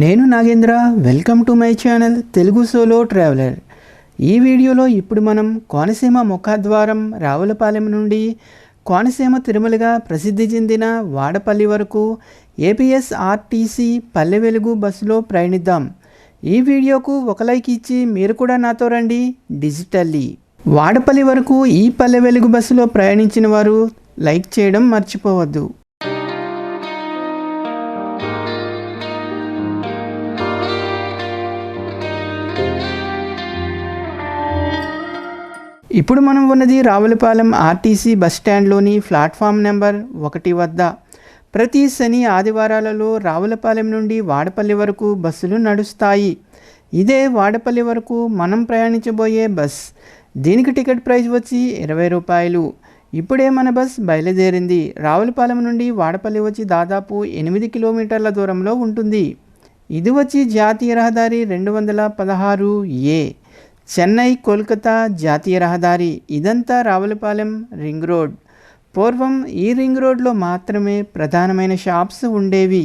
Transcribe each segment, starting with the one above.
నేను Nagendra welcome to my channel Telugu solo traveller. ఈ వీడియోలో ఇప్పుడు మనం కోనసీమ ముఖద్వారం రావులపాలెం నుండి కోనసీమ తిరుమలగా ప్రసిద్ధి చెందిన వాడపల్లి వరకు ఏపీఎస్ఆర్టీసీ పల్లె వెలుగు బస్సులో ప్రయాణిద్దాం. ఈ వీడియోకు ఒక లైక్ ఇచ్చి మీరు కూడా నాతో రండి డిజిటల్లీ. వాడపల్లి వరకు ఈ పల్లె వెలుగు బస్సులో ప్రయాణించిన వారు లైక్ చేయడం మర్చిపోవద్దు. ఇప్పుడు మనం ఉన్నది రావులపాలెం ఆర్టీసీ బస్ స్టాండ్లోని ప్లాట్ఫామ్ నెంబర్ ఒకటి వద్ద. ప్రతి శని ఆదివారాలలో రావులపాలెం నుండి వాడపల్లి వరకు బస్సులు నడుస్తాయి. ఇదే వాడపల్లి వరకు మనం ప్రయాణించబోయే బస్. దీనికి టికెట్ ప్రైస్ వచ్చి ఇరవై రూపాయలు. ఇప్పుడే మన బస్ బయలుదేరింది. రావులపాలెం నుండి వాడపల్లి వచ్చి దాదాపు ఎనిమిది కిలోమీటర్ల దూరంలో ఉంటుంది. ఇది వచ్చి జాతీయ రహదారి రెండు వందల పదహారు ఏ. చెన్నై కోల్కతా జాతీయ రహదారి ఇదంతా రావులపాలెం రింగ్ రోడ్. పూర్వం ఈ రింగ్ రోడ్లో మాత్రమే ప్రధానమైన షాప్స్ ఉండేవి.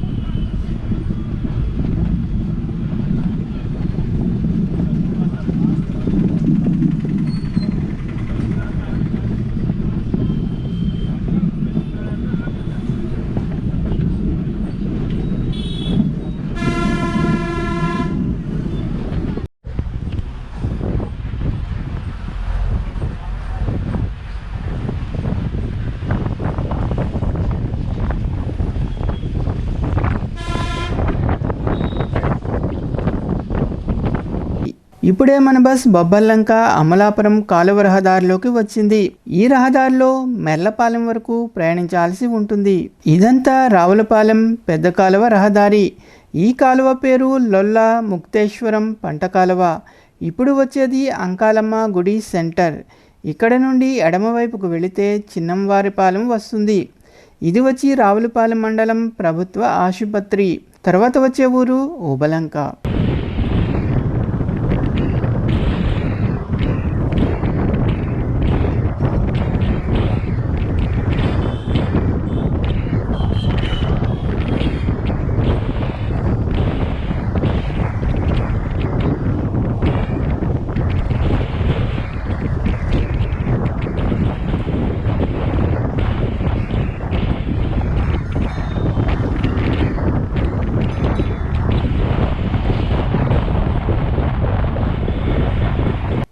ఇప్పుడే మన బస్ బొబ్బల్లంక అమలాపురం కాలువ రహదారిలోకి వచ్చింది. ఈ రహదారిలో మెర్లపాలెం వరకు ప్రయాణించాల్సి ఉంటుంది. ఇదంతా రావులపాలెం పెద్ద కాలువ రహదారి. ఈ కాలువ పేరు లొల్ల ముక్తేశ్వరం పంట కాలువ. ఇప్పుడు వచ్చేది అంకాలమ్మ గుడి సెంటర్. ఇక్కడ నుండి ఎడమవైపుకు వెళితే చిన్నంవారిపాలెం వస్తుంది. ఇది వచ్చి రావులపాలెం మండలం ప్రభుత్వ ఆసుపత్రి. తర్వాత వచ్చే ఊరు ఓబలంక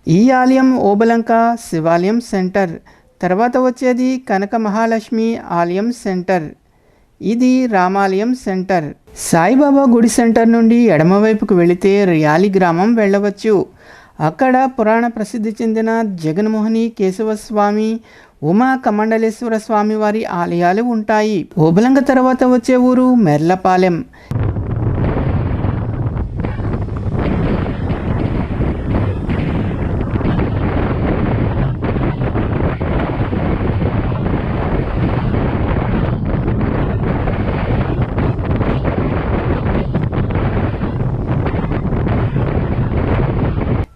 ఈ ఆలయం ఓబలంక శివాలయం సెంటర్. తర్వాత వచ్చేది కనక మహాలక్ష్మి ఆలయం సెంటర్. ఇది రామాలయం సెంటర్. సాయిబాబా గుడి సెంటర్ నుండి ఎడమవైపుకు వెళితే రియాలి గ్రామం వెళ్ళవచ్చు. అక్కడ పురాణ ప్రసిద్ధి చెందిన జగన్మోహిని కేశవస్వామి ఉమా కమండలేశ్వర స్వామి వారి ఆలయాలు ఉంటాయి. ఓబలంక తర్వాత వచ్చే ఊరు మెర్లపాలెం.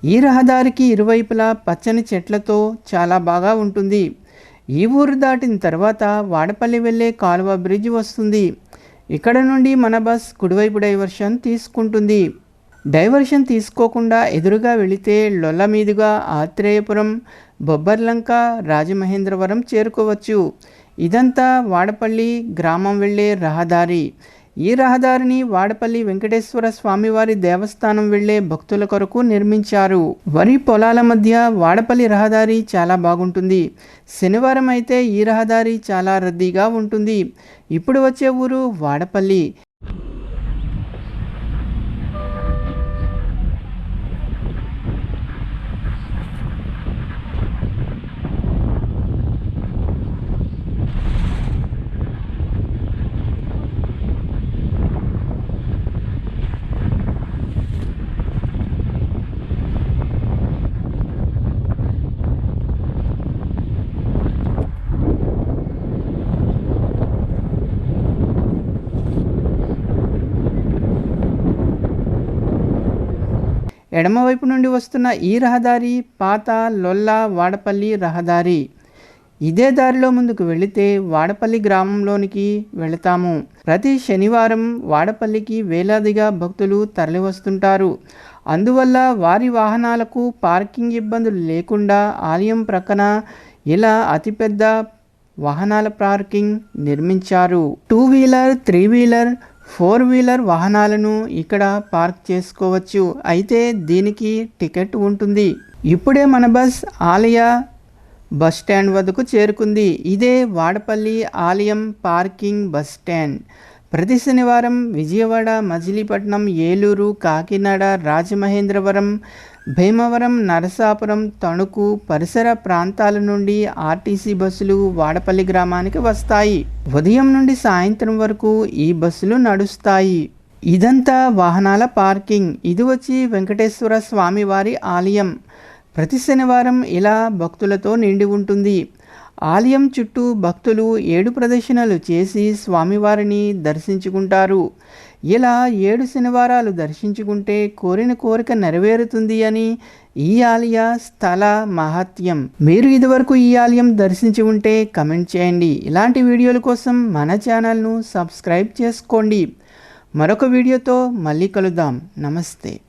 ఈ రహదారికి ఇరువైపులా పచ్చని చెట్లతో చాలా బాగా ఉంటుంది. ఈ ఊరు దాటిన తర్వాత వాడపల్లి వెళ్ళే కాలువ బ్రిడ్జ్ వస్తుంది. ఇక్కడ నుండి మన బస్ కుడివైపు డైవర్షన్ తీసుకుంటుంది. డైవర్షన్ తీసుకోకుండా ఎదురుగా వెళితే లొల్ల మీదుగా ఆత్రేయపురం బొబ్బర్లంక రాజమహేంద్రవరం చేరుకోవచ్చు. ఇదంతా వాడపల్లి గ్రామం వెళ్ళే రహదారి. ఈ రహదారిని వాడపల్లి వెంకటేశ్వర స్వామివారి దేవస్థానం వెళ్ళే భక్తుల కొరకు నిర్మించారు. వరి పొలాల మధ్య వాడపల్లి రహదారి చాలా బాగుంటుంది. శనివారం అయితే ఈ రహదారి చాలా రద్దీగా ఉంటుంది. ఇప్పుడు వచ్చే ఊరు వాడపల్లి. ఎడమవైపు నుండి వస్తున్న ఈ రహదారి పాత లొల్ల వాడపల్లి రహదారి. ఇదే దారిలో ముందుకు వెళితే వాడపల్లి గ్రామంలోనికి వెళతాము. ప్రతి శనివారం వాడపల్లికి వేలాదిగా భక్తులు తరలివస్తుంటారు. అందువల్ల వారి వాహనాలకు పార్కింగ్ ఇబ్బందులు లేకుండా ఆలయం ప్రక్కన ఇలా అతిపెద్ద వాహనాల పార్కింగ్ నిర్మించారు. Two wheeler three wheeler four wheeler వాహనాలను ఇక్కడ పార్క్ చేసుకోవచ్చు. అయితే దీనికి టికెట్ ఉంటుంది. ఇప్పుడే మన బస్ ఆలయ బస్ స్టాండ్ వద్దకు చేరుకుంది. ఇదే వాడపల్లి ఆలయం పార్కింగ్ బస్ స్టాండ్. ప్రతి శనివారం విజయవాడ మజిలీపట్నం ఏలూరు కాకినాడ రాజమహేంద్రవరం భీమవరం నరసాపురం తణుకు పరిసర ప్రాంతాల నుండి ఆర్టీసీ బస్సులు వాడపల్లి గ్రామానికి వస్తాయి. ఉదయం నుండి సాయంత్రం వరకు ఈ బస్సులు నడుస్తాయి. ఇదంతా వాహనాల పార్కింగ్. ఇది వచ్చి వెంకటేశ్వర స్వామివారి ఆలయం. ప్రతి శనివారం ఇలా భక్తులతో నిండి ఉంటుంది. ఆలయం చుట్టూ భక్తులు ఏడు ప్రదర్శనలు చేసి స్వామివారిని దర్శించుకుంటారు. ఇలా ఏడు శనివారాలు దర్శించుకుంటే కోరిన కోరిక నెరవేరుతుంది అని ఈ ఆలయ స్థల మహత్యం. మీరు ఇదివరకు ఈ ఆలయం దర్శించి ఉంటే కమెంట్ చేయండి. ఇలాంటి వీడియోల కోసం మన ఛానల్ను సబ్స్క్రైబ్ చేసుకోండి. మరొక వీడియోతో మళ్ళీ కలుద్దాం. నమస్తే.